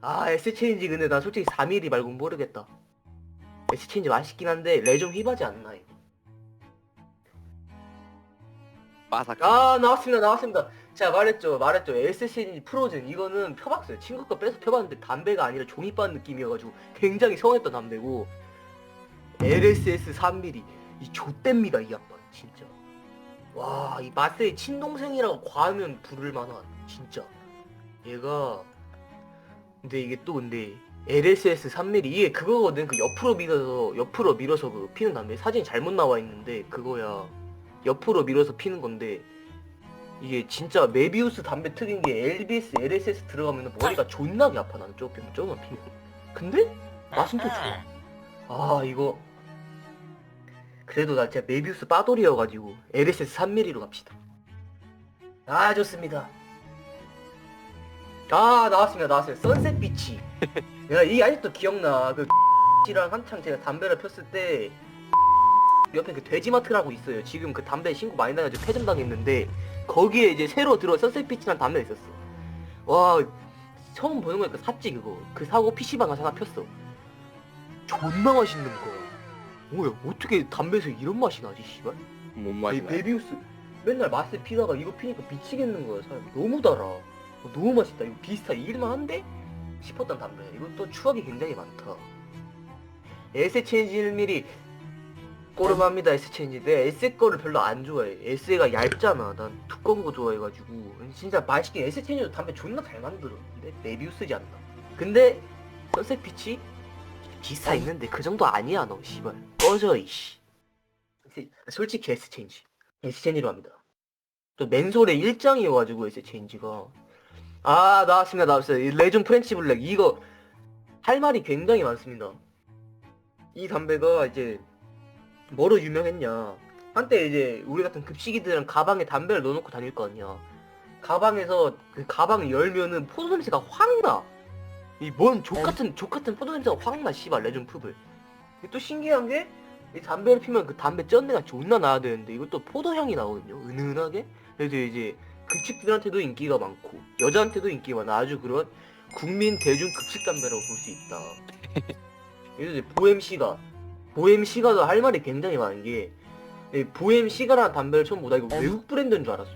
아 S체인지 근데 난 솔직히 3mm 말고 모르겠다. S체인지 맛있긴 한데 레좀 휘바지 않나 이거? 바삭. 아 나왔습니다 나왔습니다. 제가 말했죠 말했죠. S체인지 프로즌. 이거는 펴봤어요. 친구 거 빼서 펴봤는데 담배가 아니라 종이반 느낌이어가지고 굉장히 성했던 담배고. LSS 3mm 이 좆됩니다 이 양반 진짜. 와 이 마세의 친동생이라고 과하면 부를 만한 진짜. 얘가 근데 이게 또 근데 LSS 3mm 이게 그거거든. 그 옆으로 밀어서 옆으로 밀어서 그 피는 담배 사진이 잘못 나와 있는데 그거야. 옆으로 밀어서 피는 건데 이게 진짜 메비우스 담배 특인 게 LBS, LSS 들어가면 머리가 존나게 아파 나는 조금 조금만 피면 근데 맛은 또 좋아. 아 이거. 그래도 나 진짜 메비우스 빠돌이여가지고 LSS 3mm로 갑시다. 아 좋습니다 아 나왔습니다. 나왔어요. 선셋 비치. 내가 이 아직도 기억나. 그랑 한창 제가 담배를 폈을 때 옆에 그 돼지마트라고 있어요. 지금 그 담배 신고 많이 나가지고 폐점 당했는데 거기에 이제 새로 들어 선셋 비치라는 담배가 있었어. 와 처음 보는 거니까 샀지 그거. 그 사고 PC방 가서 하나 폈어. 존나 맛있는 거. 뭐야 어떻게 담배에서 이런 맛이 나지 씨발? 뭔이 맛이나? 메비우스? 맨날 맛을 피다가 이거 피니까 미치겠는 거야 사람 너무 달아 어, 너무 맛있다. 이거 비슷하 이길만한데? 싶었던 담배. 이것도 추억이 굉장히 많다. 에세 체인지 1mm 꼬름합니다 에세 체인지. 내 에세 거를 별로 안 좋아해. 에세가 얇잖아. 난 두꺼운 거 좋아해가지고. 진짜 맛있게 에세 체인지도 담배 존나 잘 만들어 근데? 메비우스지 않나? 근데 선셋 피치? 기사 있는데 그 정도 아니야 너 씨발. 꺼져 이씨. 솔직히 S 체인지. S 체인지로 합니다. 또 맨솔의 일장이어가지고 S 체인지가 아 나왔습니다 나왔어요 이 레전 프렌치 블랙. 이거 할 말이 굉장히 많습니다. 이 담배가 이제 뭐로 유명했냐? 한때 이제 우리 같은 급식이들은 가방에 담배를 넣어놓고 다닐 거 아니야. 가방에서 그 가방을 열면은 포도 냄새가 확나. 이 뭔 족같은 족같은 포도 냄새가 확나 씨발 레전 이게 또 신기한 게 이 담배를 피면 그 담배 쩐내가 존나 나야 되는데 이것도 포도향이 나거든요 은은하게. 그래서 이제 급식들한테도 인기가 많고 여자한테도 인기가 많아. 아주 그런 국민 대중 급식 담배라고 볼 수 있다. 그래서 이제 보엠 시가 보엠 시가도 할 말이 굉장히 많은 게이 보엠 시가라는 담배를 처음 보다 이거 외국 브랜드인 줄 알았어.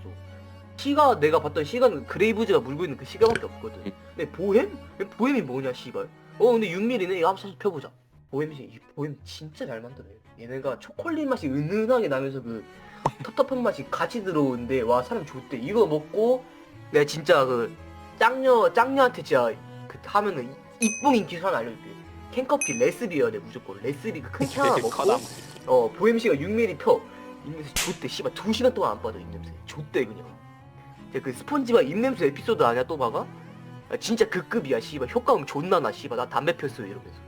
시가 내가 봤던 시가는 그레이브즈가 물고 있는 그 시가밖에 없거든. 근데 보엠? 보엠이 뭐냐 씨발? 어 근데 6mm네. 이거 한번 펴보자. 보엠이 이 보엠 진짜 잘 만들어요. 얘네가 초콜릿 맛이 은은하게 나면서 그 텁텁한 맛이 같이 들어오는데 와 사람 좋대 이거 먹고 내가 진짜 그 짱녀 짱녀한테 진짜 그 하면은 이- 이쁜 하나 알려줄게 캔커피 레스비여야 돼 무조건. 레스비 그 크게 하나 먹고. 어 보엠씨가 6mm 펴 입냄새 좋대 씨발 2시간 동안 안 빠져 입냄새. 좋대 그냥. 그 스펀지바 입냄새 에피소드 아니야 또 봐가? 아, 진짜 그 급이야 씨발. 효과음 존나 나 씨발. 나 담배 폈어요 이러면서.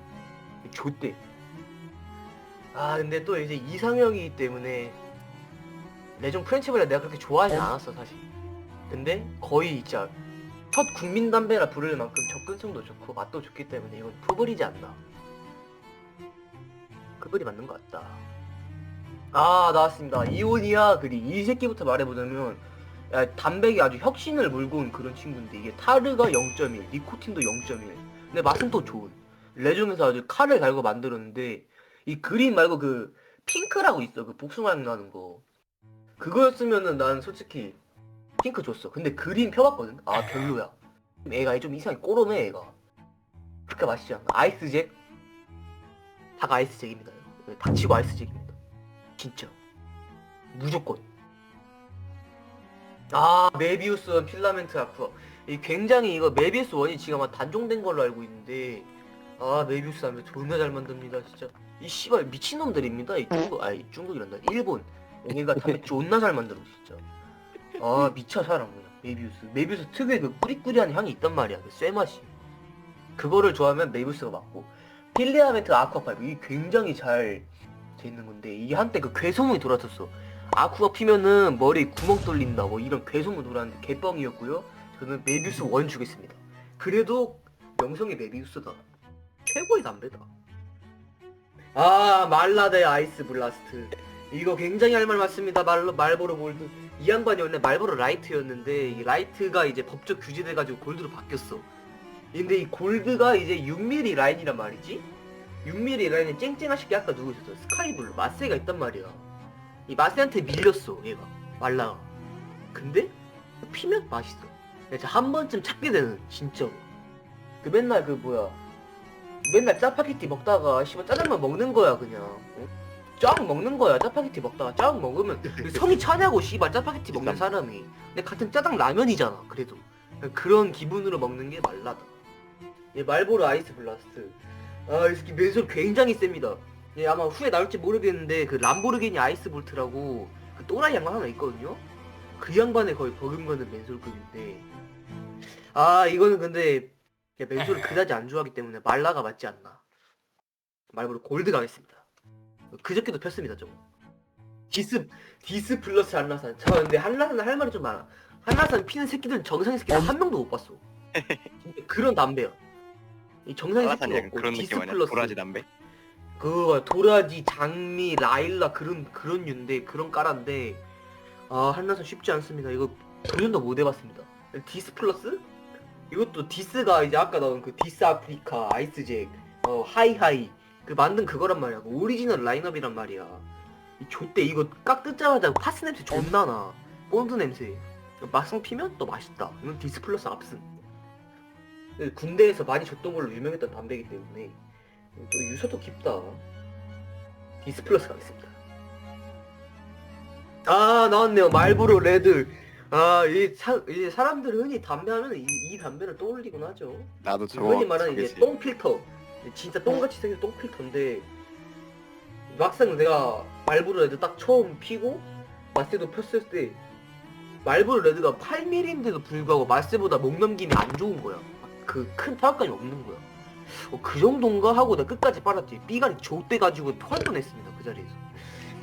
좋대 아 근데 또 이제 이상형이기 때문에 레전 프렌치블레 내가 그렇게 좋아하진 않았어 사실. 근데 거의 진짜 첫 국민 담배라 부를 만큼 접근성도 좋고 맛도 좋기 때문에 이건 푸블이지 않나. 그불이 맞는 것 같다. 아 나왔습니다. 이오니아 그리 이 새끼부터 말해보자면 야, 담백이 아주 혁신을 몰고 온 그런 친구인데 이게 타르가 0.1 니코틴도 0.1 근데 맛은 또 좋은. 레종에서 아주 칼을 갈고 만들었는데 이 그린 말고 그 핑크라고 있어. 그 복숭아 향 나는 거 그거였으면은 난 솔직히 핑크 줬어. 근데 그린 펴봤거든? 아 별로야. 애가 좀 이상하게 꼬르네 애가. 그렇게 맛있지 않아 아이스잭? 닭 아이스잭입니다. 네, 닥치고 아이스잭입니다. 진짜. 무조건. 아 메비우스 필라멘트 아쿠아. 이 굉장히 이거 메비우스 원이 지금 아마 단종된 걸로 알고 있는데 아 메비우스 담배 존나 잘 만듭니다 진짜. 이 씨발 미친놈들입니다 이 중국 아이 중국이란다. 일본 얘가 담배 존나 잘 만들어 진짜. 아 미쳐 사람. 그냥. 메비우스. 메비우스 특유의 그 꾸리꾸리한 향이 있단 말이야 그 쇠맛이. 그거를 좋아하면 메비우스가 맞고. 필리아멘트 아쿠아파이브. 이게 굉장히 잘 돼 있는 건데 이게 한때 그 괴소문이 돌았었어. 아쿠아 피면은 머리 구멍 뚫린다 뭐 이런 괴소문 돌았는데 개뻥이었고요. 저는 메비우스 원 주겠습니다. 그래도 명성의 메비우스다. 최고의 담배다. 아 말라데 아이스 블라스트 이거 굉장히 할 말 맞습니다. 말, 말보로 골드 이 양반이 원래 말보로 라이트였는데 이 라이트가 이제 법적 규제돼 가지고 골드로 바뀌었어. 근데 이 골드가 이제 6mm 라인이란 말이지? 6mm 라인에 쨍쨍하시게 아까 누구 있었어? 스카이블루. 마세가 있단 말이야. 이 마세한테 밀렸어 얘가. 말라가 근데 피면 맛있어. 진짜 한 번쯤 찾게 되는 진짜로. 그 맨날 그 뭐야. 맨날 짜파게티 먹다가 씨발 짜장면 먹는 거야 그냥. 어? 쫙 먹는 거야 짜파게티 먹다가 쫙 먹으면. 그 성이 차냐고 씨발 짜파게티 먹는 사람이. 근데 같은 짜장 라면이잖아 그래도. 그런 기분으로 먹는 게 말라다. 얘 말보로 아이스 블라스트. 아 이 새끼 맨솔 굉장히 셉니다. 얘 아마 후에 나올지 모르겠는데 그 람보르기니 아이스 볼트라고 그 또라이 양반 하나 있거든요? 그 양반에 거의 버금가는 맨솔급인데. 아 이거는 근데 얘 맨솔을 그다지 안 좋아하기 때문에 말라가 맞지 않나. 말보로 골드 가겠습니다 그저께도 폈습니다 저거. 디스 디스 플러스 한라산. 저 근데 한라산 할 말이 좀 많아. 한라산 피는 새끼들은 정상의 새끼들 한 명도 못 봤어. 진짜 그런 담배야. 이 정상의 한라산이 약간 없고 그런 디스 느낌 아니야? 플러스. 도라지 담배? 그거 도라지 장미 라일라 그런 그런 류인데 그런 까란데 아 한라산 쉽지 않습니다. 이거 도전도 못 해봤습니다. 디스 플러스? 이것도 디스가 이제 아까 나온 그 디스 아프리카 아이스잭 어 하이하이 그 만든 그거란 말이야 그 오리지널 라인업이란 말이야 이 좆대 이거 깍 뜯자마자 파스 냄새 존나 나 본드 냄새 막상 피면 또 맛있다 이건 디스 플러스 압승 군대에서 많이 줬던 걸로 유명했던 담배이기 때문에 또 유서도 깊다. 디스플러스 가겠습니다. 아 나왔네요. 말보로 레드. 아이 이 사람들은 흔히 담배하면 이, 이 담배를 떠올리곤 하죠. 나도 저거 흔히 말하는 이제 저기지. 똥 필터. 진짜 똥같이 생긴 똥 필터인데 막상 내가 말보로 레드 딱 처음 피고 마세도 폈을 때 말보로 레드가 8mm인데도 불구하고 마세보다 목 넘김이 안 좋은 거야. 그 큰 타격감이 없는 거야. 어, 그 정도인가 하고 내가 끝까지 빨았지. 삐가리 좆돼가지고 펄 뻔했습니다 그 자리에서.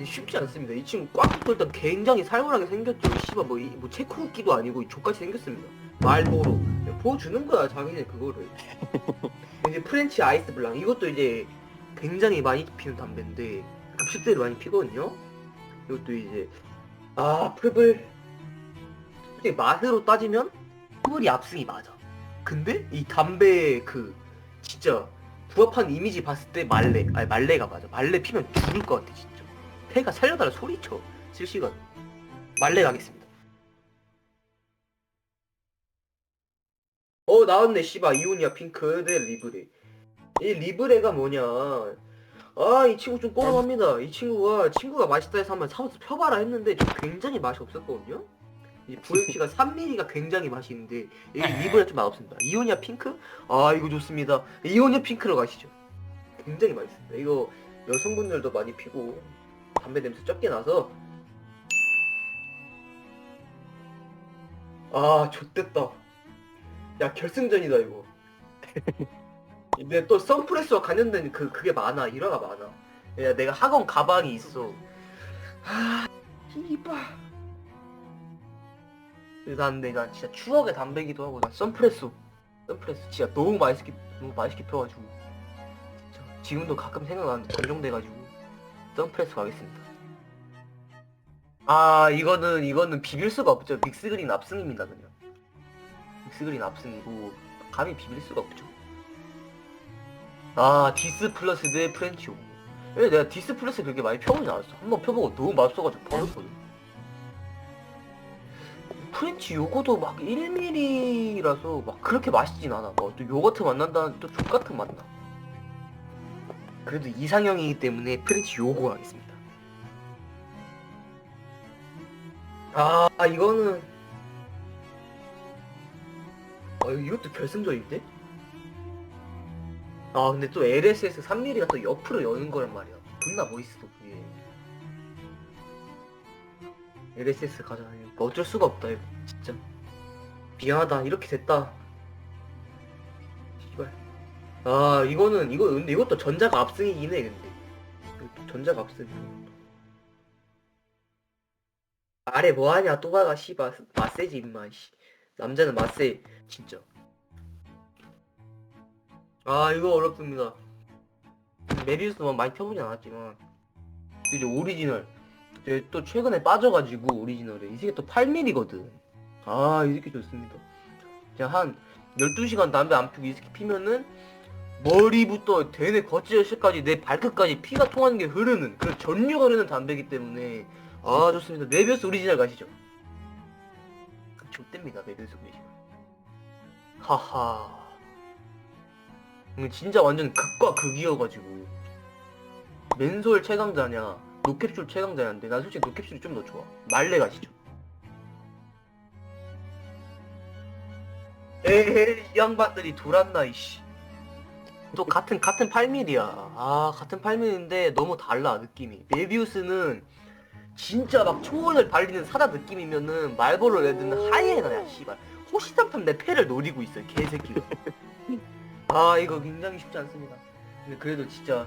쉽지 않습니다. 이 친구 꽉 붙어 일단 굉장히 살벌하게 생겼죠. 씨발 뭐, 이- 뭐 체코끼도 아니고 족같이 생겼습니다. 말보로 보여주는 거야 자기네 그거를. 이제 프렌치 아이스 블랑. 이것도 이제 굉장히 많이 피는 담배인데 급식대로 많이 피거든요. 이것도 이제 아 프블 솔직히 맛으로 따지면 프블이 압승이 맞아. 근데 이 담배 그 진짜 부합한 이미지 봤을 때 말레 아니 말레가 맞아. 말레 피면 죽을 것 같아 진짜. 폐가 살려달라 소리쳐. 실시간. 말레 가겠습니다 어 나왔네 씨바 이오니아 핑크 대 리브레. 이 리브레가 뭐냐? 아 이 친구 좀 꼬름합니다. 이 친구가 친구가 맛있다 해서 한번 사서 펴봐라 했는데 좀 굉장히 맛이 없었거든요? 이 VMC가 3mm가 굉장히 맛이 있는데 이 리브레 좀 맛없습니다. 이오니아 핑크? 아 이거 좋습니다. 이오니아 핑크로 가시죠. 굉장히 맛있습니다. 이거 여성분들도 많이 피고 담배 냄새 적게 나서. 아 좆됐다 야 결승전이다 이거. 근데 또 선프레스와 관련된 그 그게 많아. 일화가 많아. 야 내가 학원 가방이 있어. 아 이봐. 난난 진짜 추억의 담배기도 하고 난 선프레소 선프레소 진짜 너무 맛있게 너무 맛있게 펴가지고. 진짜 지금도 가끔 생각나는데 단종돼가지고 선프레소 가겠습니다. 아 이거는 이거는 비빌 수가 없죠. 믹스그린 압승입니다 그냥 믹스그린 압승이고 감히 비빌 수가 없죠 아 디스 플러스 대 프렌치오 왜 내가 디스 플러스 그렇게 많이 펴보지 않았어 한 번 펴보고 너무 맛없어가지고 버렸거든 프렌치 요거도 막 1mm라서 막 그렇게 맛있진 않아. 뭐 또 요거트 맛 난다는 또 족같은 맛 나. 그래도 이상형이기 때문에 프렌치 요거 하겠습니다. 아, 아, 이거는 아 이것도 결승전인데? 아 근데 또 LSS 3mm가 또 옆으로 여는 거란 말이야. 존나 멋있어 그게. LSS 가자. 이거 어쩔 수가 없다 이거 진짜. 미안하다 이렇게 됐다. 씨발. 아 이거는 이거 근데 이것도 전자가 압승이긴 해 근데. 전자가 압승. 아래 뭐하냐 또 가가 씨발 맛세지 임마 씨. 남자는 맛세 진짜. 아 이거 어렵습니다. 메비우스만 많이 펴보진 않았지만 이제 오리지널. 이제 또 최근에 빠져가지고 오리지널에. 이 새끼 또 8mm거든. 아 이 새끼 좋습니다. 그냥 한 12시간 담배 안 피고 이 새끼 피면은 머리부터 대뇌 거치절실까지 내 발끝까지 피가 통하는 게 흐르는 그런 전류가 흐르는 담배이기 때문에. 아 좋습니다. 메비우스 오리지널 가시죠 메비우스 오리지널 하하. 진짜 완전 극과 극이어가지고. 맨솔 최강자냐 노캡슐 최강자냐인데 난 솔직히 노캡슐이 좀 더 좋아. 말레 가시죠. 에헤이 이 양반들이 돌았나 이씨. 또 같은 같은 8mm야. 아 같은 8mm인데 너무 달라 느낌이. 메비우스는 진짜 막 초원을 달리는 사다 느낌이면은 말보로 레드는 하이에나야 씨발. 호시탐탐 내 패를 노리고 있어 이 개새끼가. 아 이거 굉장히 쉽지 않습니다. 근데 그래도 진짜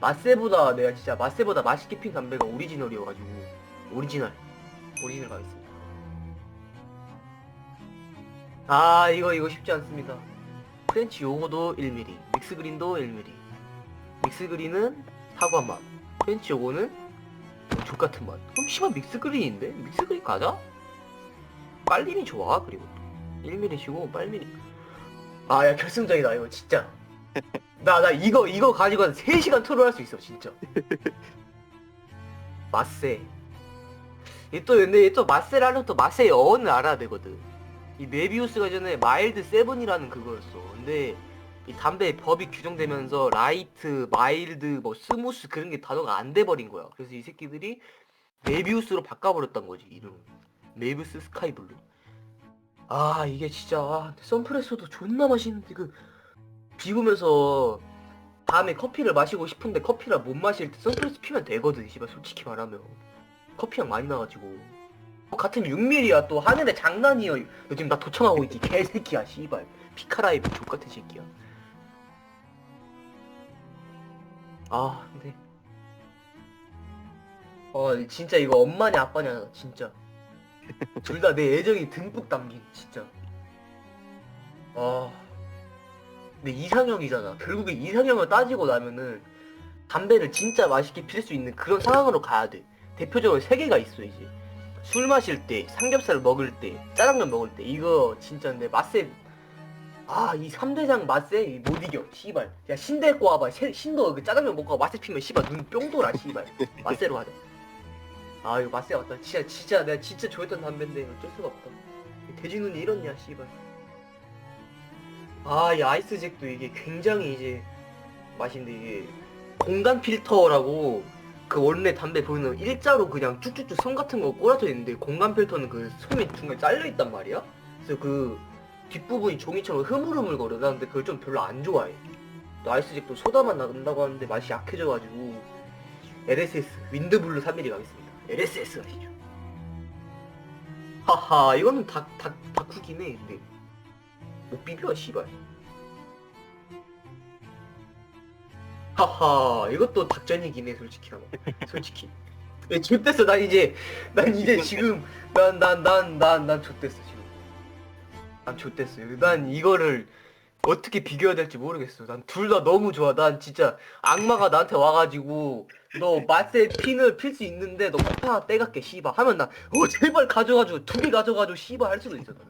마세보다 내가 진짜 마세보다 맛있게 핀 담배가 오리지널이어가지고 오리지널 오리지널 가겠습니다. 아 이거 이거 쉽지 않습니다. 프렌치 요거도 1mm 믹스그린도 1mm 믹스그린은 사과 맛 프렌치 요거는 뭐 족같은 맛. 그럼 씨발 믹스그린인데? 믹스그린 가자? 빨린이 좋아 그리고. 또 1mm시고 빨린이 아야 결승전이다 이거 진짜. 나 나 이거 이거 가지고 한 3시간 토론할 수 있어 진짜. 마세. 이또 근데 마세를 하려면 또 마세의 어원을 알아야 되거든. 이 메비우스가 전에 마일드 세븐이라는 그거였어. 근데 이 담배 법이 규정되면서 라이트, 마일드, 뭐 스무스 그런 게 단어가 안 돼버린 거야. 그래서 이 새끼들이 메비우스로 바꿔버렸단 거지 이름을. 메비우스 스카이블루. 아 이게 진짜 아, 선프레소도 존나 맛있는데 그 비우면서 다음에 커피를 마시고 싶은데 커피를 못 마실 때 선프레소 피면 되거든 씨발. 솔직히 말하면. 커피향 많이 나가지고. 어, 같은 6mm야 또. 하늘에 장난이여. 요즘 나 도청하고 있지 개새끼야 씨발. 피카라이브 족같은 새끼야 아 근데 어 진짜 이거 엄마냐 아빠냐 진짜. 둘 다 내 애정이 듬뿍 담긴 진짜. 아. 근데 이상형이잖아. 결국에 이상형을 따지고 나면은 담배를 진짜 맛있게 필 수 있는 그런 상황으로 가야 돼. 대표적으로 세 개가 있어 이제. 술 마실 때 삼겹살 먹을 때 짜장면 먹을 때 이거 진짜 내 맛세 아이 3대장 맛세 못 이겨. 씨발. 야 신대 거 와봐. 신- 신도 그 짜장면 먹고 맛세 피면 씨발 눈뿅 돌아 씨발. 맛세로 하자. 아 이거 맛세 왔다. 진짜 진짜 내가 진짜 좋아했던 담배인데 어쩔 수가 없다. 돼지 눈이 이렇냐 씨발. 아 이 아이스잭도 이게 굉장히 이제 맛인데 이게 공간 필터라고 그 원래 담배 보면 일자로 그냥 쭉쭉쭉 선 같은 거 꼬라져 있는데 공간 필터는 그 손이 중간에 잘려 있단 말이야? 그래서 그 뒷부분이 종이처럼 흐물흐물 거려 나 근데 그걸 좀 별로 안 좋아해. 또 아이스잭도 소다만 난다고 하는데 맛이 약해져가지고 LSS 윈드블루 3mm 가겠습니다. LSS 가시죠. 하하 이거는 다쿠긴 해 근데. 못 비벼 씨발. 하하 이것도 닭전이긴 해 솔직히 하면. 솔직히. 예, 좆됐어. 난 이제 난 이제 지금 난 난 난 난난 좆됐어 지금 난 좆됐어 난 이거를 어떻게 비교해야 될지 모르겠어. 난 둘 다 너무 좋아. 난 진짜 악마가 나한테 와가지고 너 맛의 핀을 필 수 있는데 너 하나 떼갈게 씨발. 하면 난어 제발 가져가지고 두개 가져가지고 씨발 할 수도 있어 나는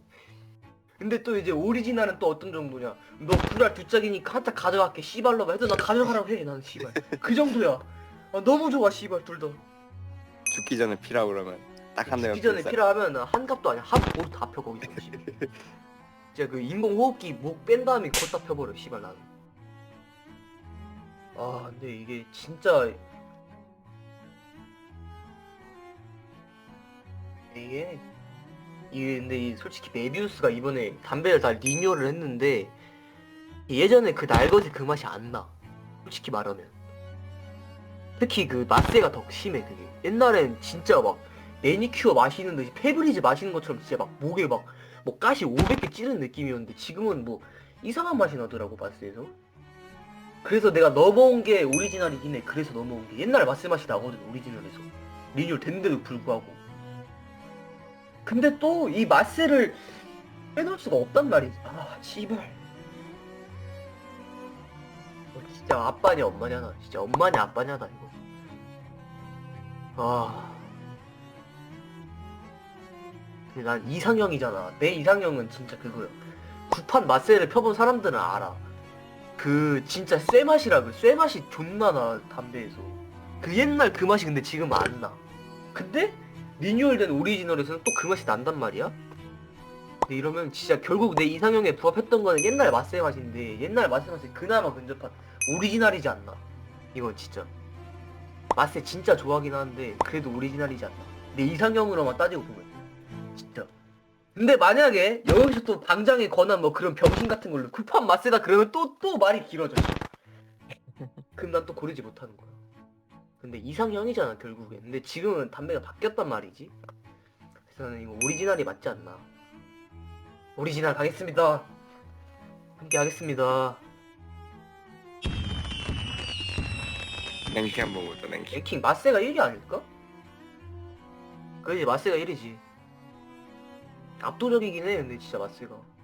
근데 또 이제 오리지널은 또 어떤 정도냐. 너 불알 두 짝이니까 한짝 가져갈게 씨발로 해도 나 가져가라고 해 나는 씨발. 그 정도야. 아, 너무 좋아 씨발 둘 다. 죽기 전에 피라 그러면 딱 한 대만 죽기 전에 필살. 필요하면 한 값도 아니야. 한 보루 다펴 거기서 씨발 진짜 그 인공호흡기 목 뺀 다음에 걷다 펴버려 씨발 나는 아 근데 이게 진짜 이게 이게 근데 이 솔직히 메비우스가 이번에 담배를 다 리뉴얼을 했는데 예전에 그 날것의 그 맛이 안 나. 솔직히 말하면. 특히 그 맛세가 더 심해 그게. 옛날엔 진짜 막 매니큐어 마시는 듯이 페브리즈 마시는 것처럼 진짜 막 목에 막 뭐 가시 500개 찌른 느낌이었는데 지금은 뭐 이상한 맛이 나더라고 맛세에서. 그래서 내가 넘어온 게 오리지널이긴 해. 그래서 넘어온 게 옛날 맛세 맛이 나거든 오리지널에서. 리뉴얼 됐는데도 불구하고. 근데 또이 맛세를 빼놓을 수가 없단 말이지. 아, 씨발. 어, 진짜 아빠냐 엄마냐 나. 진짜 엄마냐 아빠냐 나 이거. 아. 난 이상형이잖아. 내 이상형은 진짜 그거야. 구판 맛세를 펴본 사람들은 알아. 그 진짜 쇠 맛이라 그 쇠 맛이 존나 나 담배에서. 그 옛날 그 맛이 근데 지금 안 나. 근데 리뉴얼된 오리지널에서는 또 그 맛이 난단 말이야. 근데 이러면 진짜 결국 내 이상형에 부합했던 거는 옛날 맛세 맛인데 옛날 맛세 맛이 그나마 근접한 오리지널이지 않나. 이건 진짜. 맛세 진짜 좋아하긴 하는데 그래도 오리지널이지 않나. 내 이상형으로만 따지고 보면. 근데 만약에 여기서 또 당장에 권한 뭐 그런 병신 같은 걸로 쿠판 맛세다 그러면 또 또 말이 길어져. 그럼 난 또 고르지 못하는 거야. 근데 이상형이잖아 결국엔. 근데 지금은 담배가 바뀌었단 말이지. 그래서 나는 이거 오리지널이 맞지 않나. 오리지널 가겠습니다. 함께 하겠습니다. 냉키 한번 보자 냉키 랭킹 마세가 1위 아닐까? 그지 마세가 1위지. 압도적이긴 해 근데 진짜 마세가.